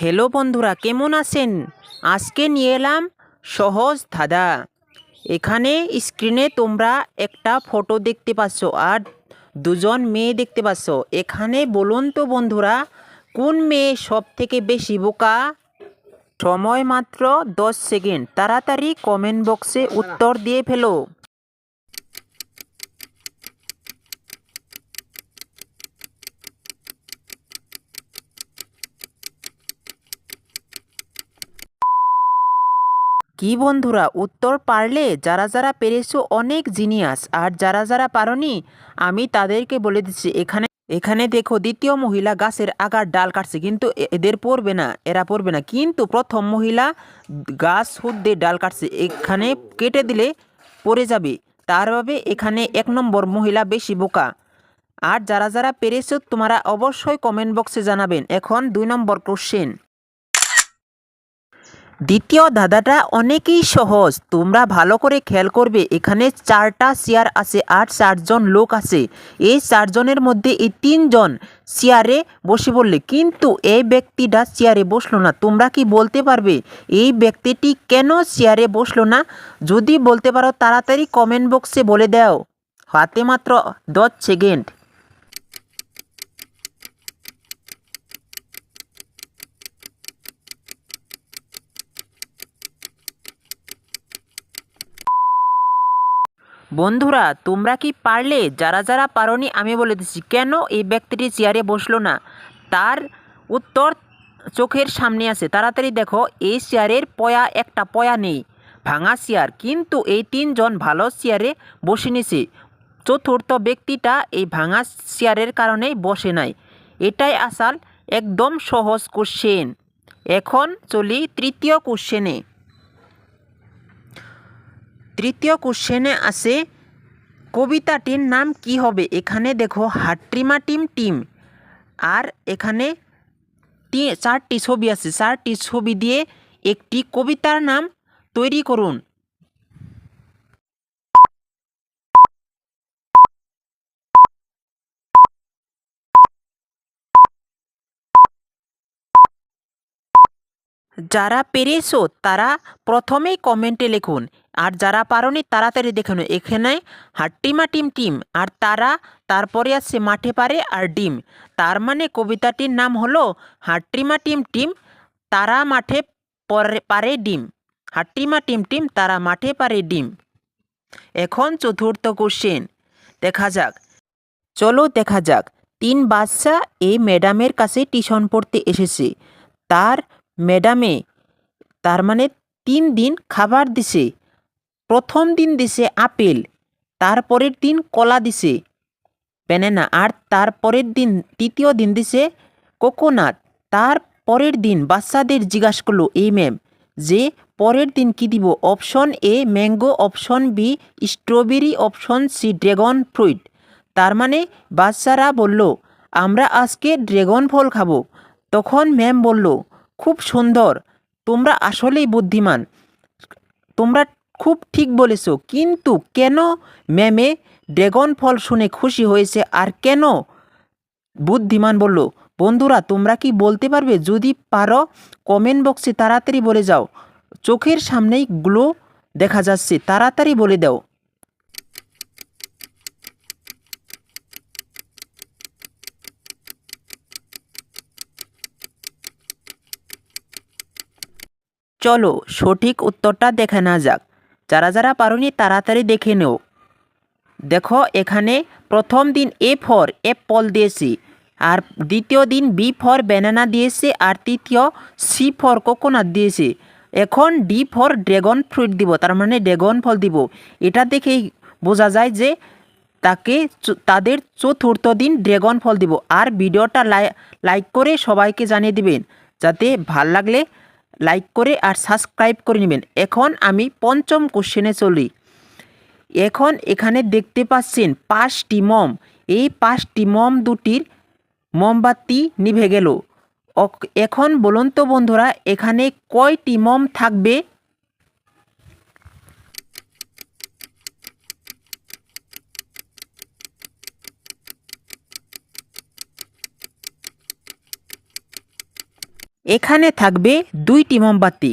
Hello বন্ধুরা, কেমন আছেন? আজকে নিয়ে এলাম সহজ ধাঁধা। এখানে স্ক্রিনে তোমরা একটা ফটো দেখতে পাচ্ছ আর দুজন মেয়ে দেখতে পাচ্ছ। এখানে বলুন তো বন্ধুরা, কোন মেয়ে সব থেকে বেশি বোকা? সময় মাত্র দশ সেকেন্ড। তাড়াতাড়ি কমেন্ট বক্সে উত্তর দিয়ে ফেলো। কি বন্ধুরা, উত্তর পারলে যারা যারা পেরেছ অনেক জিনিয়াস, আর যারা যারা পারোনি, আমি তাদেরকে বলে দিচ্ছি, এখানে এখানে দেখো দ্বিতীয় মহিলা গাছের আগার ডাল কাটছে, কিন্তু এদের পড়বে না, এরা পড়বে না। কিন্তু প্রথম মহিলা গাছ হুদ্দে ডাল কাটছে, এখানে কেটে দিলে পড়ে যাবে। তার ভাবে এখানে এক নম্বর মহিলা বেশি বোকা। আর যারা যারা পেরেছ, তোমরা অবশ্যই কমেন্ট বক্সে জানাবেন। এখন দুই নম্বর কোশ্চেন দ্বিতীয় ধাঁধাটা অনেকই সহজ। তোমরা ভালো করে খেয়াল করবে, এখানে চারটা চেয়ার আছে আর চারজন লোক আছে। এই চারজনের মধ্যে এই তিনজন চেয়ারে বসে পড়লে, কিন্তু এই ব্যক্তিটা চেয়ারে বসল না। তোমরা কি বলতে পারবে, এই ব্যক্তিটি কেন চেয়ারে বসল না? যদি বলতে পারো, তাড়াতাড়ি কমেন্ট বক্সে বলে দাও। হাতে মাত্র দশ সেকেন্ড। বন্ধুরা, তোমরা কি পারলে? যারা যারা পারোনি, আমি বলে দিচ্ছি, কেন এই ব্যক্তিটি চেয়ারে বসল না? তার উত্তর চোখের সামনে আছে। তাড়াতাড়ি দেখো, এই চেয়ারের পয়া, একটা পয়া নেই, ভাঙা চেয়ার। কিন্তু এই তিনজন ভালো চেয়ারে বসে নিছে। চতুর্থ ব্যক্তিটা এই ভাঙা চেয়ারের কারণেই বসে নাই। এটাই আসাল একদম সহজ কোশ্চেন এখন চলি তৃতীয় কোশ্চেনে তৃতীয় কোশ্চেনে আছে, কবিতাটির নাম কি হবে? এখানে দেখো, হাট্রিমা টিম টিম। আর এখানে চারটি ছবি আছে। চারটি ছবি দিয়ে একটি কবিতার নাম তৈরি করুন। যারা পেরেছ তারা প্রথমেই কমেন্টে লিখুন। আর যারা পারোনি তাড়াতাড়ি দেখুন এখানে হাট্টিমা টিম টিম। আর তারা তারপরে আসছে মাঠে পারে আর ডিম। তার মানে কবিতাটির নাম হলো হাট্টিমা টিম টিম, তারা মাঠে পরে ডিম। হাট্টিমা টিম টিম, তারা মাঠে পারে ডিম। এখন চতুর্থ কোশ্চেন দেখা যাক। চলো দেখা যাক। তিন বাচ্চা এই ম্যাডামের কাছে টিউশন পড়তে এসেছে। তার ম্যাডামে, তার মানে তিন দিন খাবার দিছে। প্রথম দিন দিছে আপেল, তারপরের দিন কলা দিছে। ব্যানানা, আর তারপরের দিন, তৃতীয় দিন দিছে কোকোনাট তার পরের দিন বাচ্চাদের জিজ্ঞাসা করল, এই ম্যাম যে পরের দিন কি দিব? Option A, mango, option B, strawberry, option C, dragon fruit তার মানে বাচ্চারা বলল, আমরা আজকে ড্রাগন ফল খাব। তখন ম্যাম বলল খুব সুন্দর। তোমরা আসলেই বুদ্ধিমান। তোমরা খুব ঠিক বলেছ। কিন্তু কেন ম্যামে ড্রাগন ফল শুনে খুশি হয়েছে আর কেন? বুদ্ধিমান বলল, বন্ধুরা, তোমরা কি বলতে পারবে? যদি পারো, কমেন্ট বক্সে তাড়াতাড়ি বলে যাও। চোখের সামনেই গ্লো দেখা যাচ্ছে। তাড়াতাড়ি বলে দাও। চলো, সঠিক উত্তরটা দেখে না যাক। যারা যারা পারোনি তাড়াতাড়ি দেখে নেও। দেখো, এখানে প্রথম দিন এ ফর অ্যাপল দিয়েছি, আর দ্বিতীয় দিন বি ফর ব্যানানা দিয়েছে, আর তৃতীয় সি ফর কোকোনাট দিয়েছে। এখন ডি ফর ড্রাগন ফ্রুট দিব, তার মানে ড্রাগন ফল দিব। এটা দেখেই বোঝা যায় যে তাকে তাদের চতুর্থ দিন ড্রাগন ফল দিব। আর ভিডিওটা লাই লাইক করে সবাইকে জানিয়ে দিবেন, যাতে ভালো লাগলে লাইক করে আর সাবস্ক্রাইব করে নেবেন। এখন আমি পঞ্চম কোশ্চেনে চলি। এখন এখানে দেখতে পাচ্ছেন পাঁচটি মম। এই পাঁচটি মম দুটির মোমবাতি নিভে গেল। এখন বলুন তো বন্ধুরা, এখানে কয়টি মম থাকবে? এখানে থাকবে দুইটি মোমবাতি।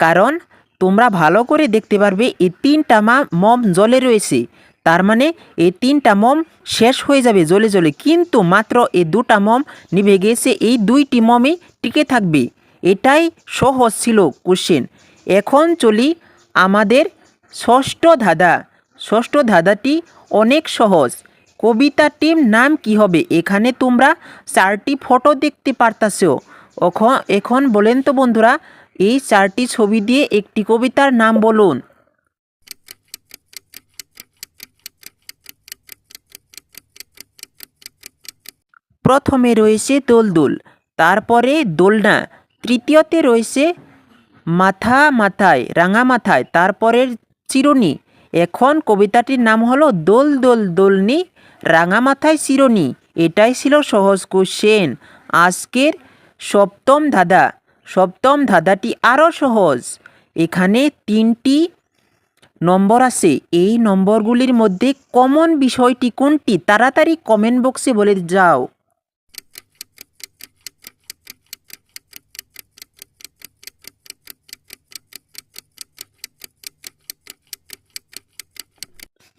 কারণ তোমরা ভালো করে দেখতে পারবে এই তিনটা মা মম জলে রয়েছে। তার মানে এই তিনটা মম শেষ হয়ে যাবে জ্বলে জ্বলে। কিন্তু মাত্র এই দুটা মম নিভে গেছে, এই দুইটি মমই টিকে থাকবে। এটাই সহজ ছিল কোশ্চেন এখন চলি আমাদের ষষ্ঠ ধাঁধা। ষষ্ঠ ধাঁধাটি অনেক সহজ। কবিতাটির নাম কি হবে? এখানে তোমরা চারটি ফটো দেখতে পারতাছ। এখন বলেন তো বন্ধুরা, এই চারটি ছবি দিয়ে একটি কবিতার নাম বলুন। প্রথমে রয়েছে দোলদোল, তারপরে দোলনা, তৃতীয়তে রয়েছে মাথা মাথায়, রাঙা মাথায় তারপরের চিরুনি। এখন কবিতাটির নাম হলো দোল দোল দোলনি, রাঙা মাথায় চিরুনি। এটাই ছিল সহজ কোশ্চেন আজকের সপ্তম ধাঁধা। সপ্তম ধাঁধাটি আরও সহজ। এখানে তিনটি নম্বর আছে। এই নম্বরগুলির মধ্যে কমন বিষয়টি কোনটি? তাড়াতাড়ি কমেন্ট বক্সে বলে যাও।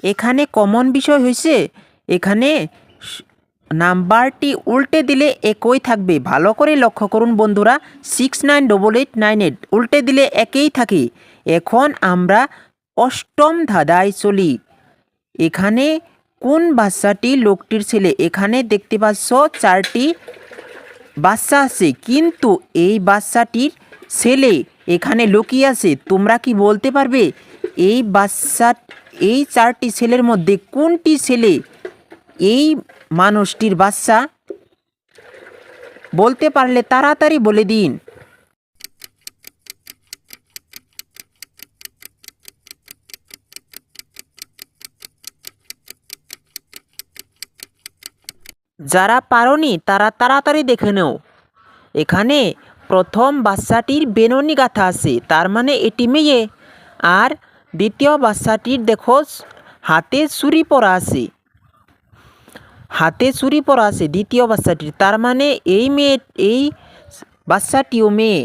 এখানে কমন বিষয় হয়েছে এখানে নাম্বারটি উল্টে দিলে একই থাকবে। ভালো করে লক্ষ্য করুন বন্ধুরা six nine double eight nine eight উল্টে দিলে একই থাকে। এখন আমরা অষ্টম ধাঁধায় চলি। এখানে কোন বাচ্চাটি লোকটির ছেলে? এখানে দেখতে পাচ্ছ চারটি বাচ্চা আছে, কিন্তু এই বাচ্চাটির ছেলে এখানে লুকিয়ে আছে। তোমরা কি বলতে পারবে? এই বাচ্চা, এই চারটি ছেলের মধ্যে কোনটি ছেলে এই মানুষটির বাচ্চা। বলতে পারলে তাড়াতাড়ি বলে দিন। যারা পারোনি, তারা তাড়াতাড়ি দেখে নেও। এখানে প্রথম বাচ্চাটির বেননি গাথা আছে, তার মানে এটি মেয়ে। আর দ্বিতীয় বাচ্চাটির দেখো, হাতে চুরি পরা আছে। হাতে চুরি পরা আছে দ্বিতীয় বাচ্চাটির। তার মানে এই মেয়ে, এই বাচ্চাটিও মেয়ে।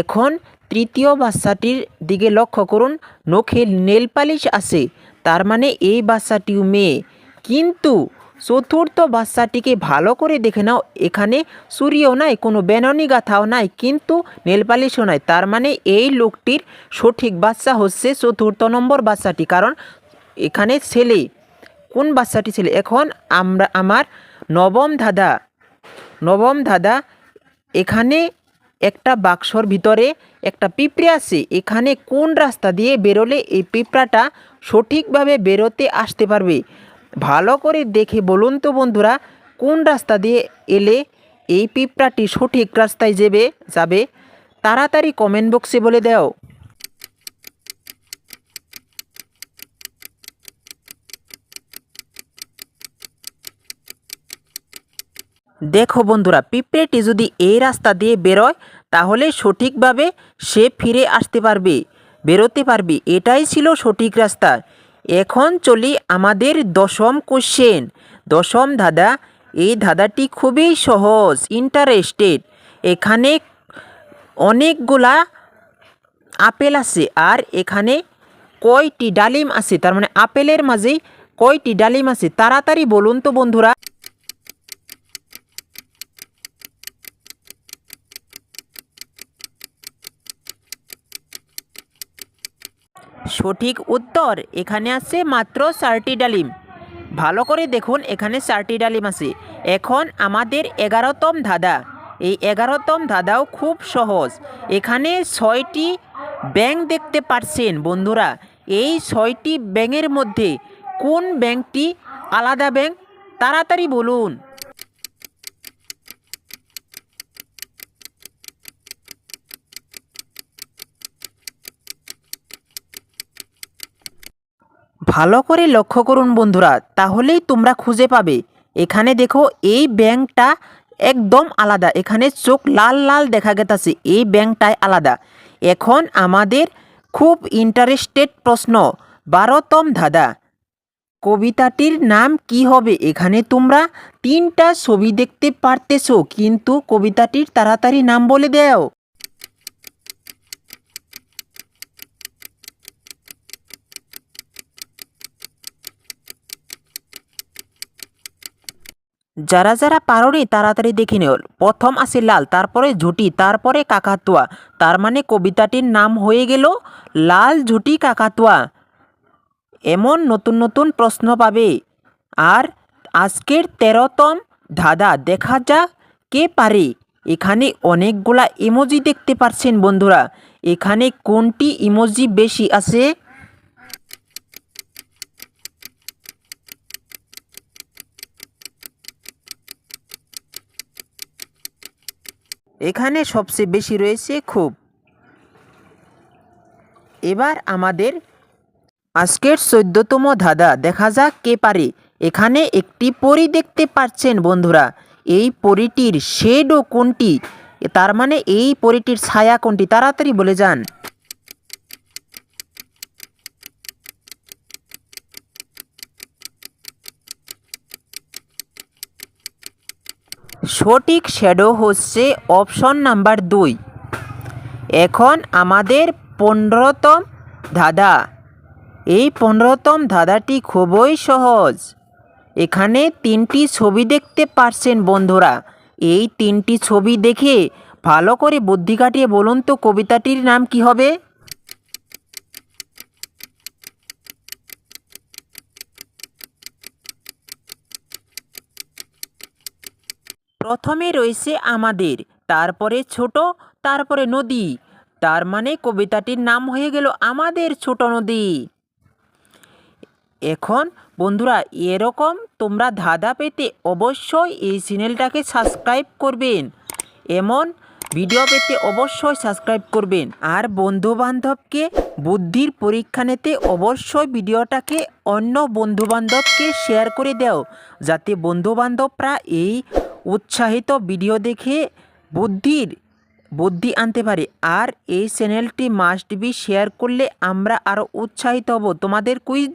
এখন তৃতীয় বাচ্চাটির দিকে লক্ষ্য করুন, নখে নেল পালিশ আছে। তার মানে এই বাচ্চাটিও মেয়ে। কিন্তু চতুর্থ বাচ্চাটিকে ভালো করে দেখে নাও, এখানে চুরিও নাই, কোনো বেননি গাথাও নাই, কিন্তু নেলপালিশও নাই। তার মানে এই লোকটির সঠিক বাচ্চা হচ্ছে চতুর্থ নম্বর বাচ্চাটি, কারণ এখানে ছেলে কোন বাচ্চাটি ছেলে? এখন আমরা, আমার নবম ধাঁধা নবম ধাঁধা, এখানে একটা বাক্সর ভিতরে একটা পিঁপড়ে আছে। এখানে কোন রাস্তা দিয়ে বেরোলে এই পিঁপড়াটা সঠিকভাবে বেরোতে আসতে পারবে? ভালো করে দেখে বলুন তো বন্ধুরা, কোন রাস্তা দিয়ে এলে এই পিঁপড়াটি সঠিক রাস্তায় যাবে যাবে? তাড়াতাড়ি কমেন্ট বক্সে বলে দাও। দেখো বন্ধুরা, পিঁপড়েটি যদি এই রাস্তা দিয়ে বেরোয়, তাহলে সঠিকভাবে সে ফিরে আসতে পারবে, বেরোতে পারবে। এটাই ছিল সঠিক রাস্তা। এখন চলি আমাদের দশম কোশ্চেন দশম ধাঁধা। এই ধাঁধাটি খুবই সহজ ইন্টারেস্টেড এখানে অনেকগুলা আপেল আছে, আর এখানে কয়টি ডালিম আছে? তার মানে আপেলের মাঝে কয়টি ডালিম আছে? তাড়াতাড়ি বলুন তো বন্ধুরা। সঠিক উত্তর। এখানে আছে মাত্র চারটি ডালিম। ভালো করে দেখুন, এখানে চারটি ডালিম আছে। এখন আমাদের এগারোতম ধাঁধা। এই এগারোতম ধাঁধাও খুব সহজ। এখানে ছয়টি ব্যাঙ দেখতে পাচ্ছেন বন্ধুরা। এই ছয়টি ব্যাঙের মধ্যে কোন ব্যাংকটি আলাদা ব্যাংক তাড়াতাড়ি বলুন। ভালো করে লক্ষ্য করুন বন্ধুরা, তাহলেই তোমরা খুঁজে পাবে। এখানে দেখো, এই ব্যাংকটা একদম আলাদা। এখানে চোখ লাল লাল দেখা গেছে এই ব্যাংকটাই আলাদা। এখন আমাদের খুব ইন্টারেস্টেড প্রশ্ন, বারোতম ধাঁধা। কবিতাটির নাম কি হবে? এখানে তোমরা তিনটা ছবি দেখতে পারতেছো, কিন্তু কবিতাটির তাড়াতাড়ি নাম বলে দাও। যারা যারা পারোনি তাড়াতাড়ি দেখে নিও। প্রথম আসে লাল, তারপরে ঝুটি, তারপরে কাকাতুয়া। তার মানে কবিতাটির নাম হয়ে গেল, লাল, ঝুটি, কাকাতুয়া। এমন নতুন নতুন প্রশ্ন পাবে। আর আজকের তেরোতম ধাঁধা, দেখা যাক কে পারে। এখানে অনেকগুলা ইমোজি দেখতে পাচ্ছেন বন্ধুরা। এখানে কোনটি ইমোজি বেশি আছে? এখানে সবচেয়ে বেশি রয়েছে খুব। এবার আমাদের আজকের চোদ্দতম ধাঁধা, দেখা যাক কে পারে। এখানে একটি পরি দেখতে পাচ্ছেন বন্ধুরা। এই পরিটির শেডও কোনটি? তার মানে এই পরিটির ছায়া কোনটি? তাড়াতাড়ি বলে যান। সঠিক শ্যাডো হচ্ছে অপশন নাম্বার দুই। এখন আমাদের পনেরোতম ধাঁধা। এই পনেরোতম ধাঁধাটি খুবই সহজ। এখানে তিনটি ছবি দেখতে পারছেন বন্ধুরা। এই তিনটি ছবি দেখে ভালো করে বুদ্ধি কাটিয়ে বলুন তো কবিতাটির নাম কি হবে? প্রথমে রয়েছে আমাদের, তারপরে ছোট, তারপরে নদী। তার মানে কবিতাটির নাম হয়ে গেল আমাদের ছোট নদী। এখন বন্ধুরা, এরকম তোমরা ধাঁধা পেতে অবশ্যই এই চ্যানেলটাকে সাবস্ক্রাইব করবেন। এমন ভিডিও পেতে অবশ্যই সাবস্ক্রাইব করবেন। আর বন্ধু বান্ধবকে বুদ্ধির পরীক্ষা নিতে অবশ্যই ভিডিওটাকে অন্য বন্ধু বান্ধবকে শেয়ার করে দাও, যাতে বন্ধু বান্ধবরা এই উৎসাহিত ভিডিও দেখে বুদ্ধির, বুদ্ধি আনতে পারে। আর এই চ্যানেলটি মাস্ট বি শেয়ার করলে আমরা আরও উৎসাহিত হব। তোমাদের কুইজ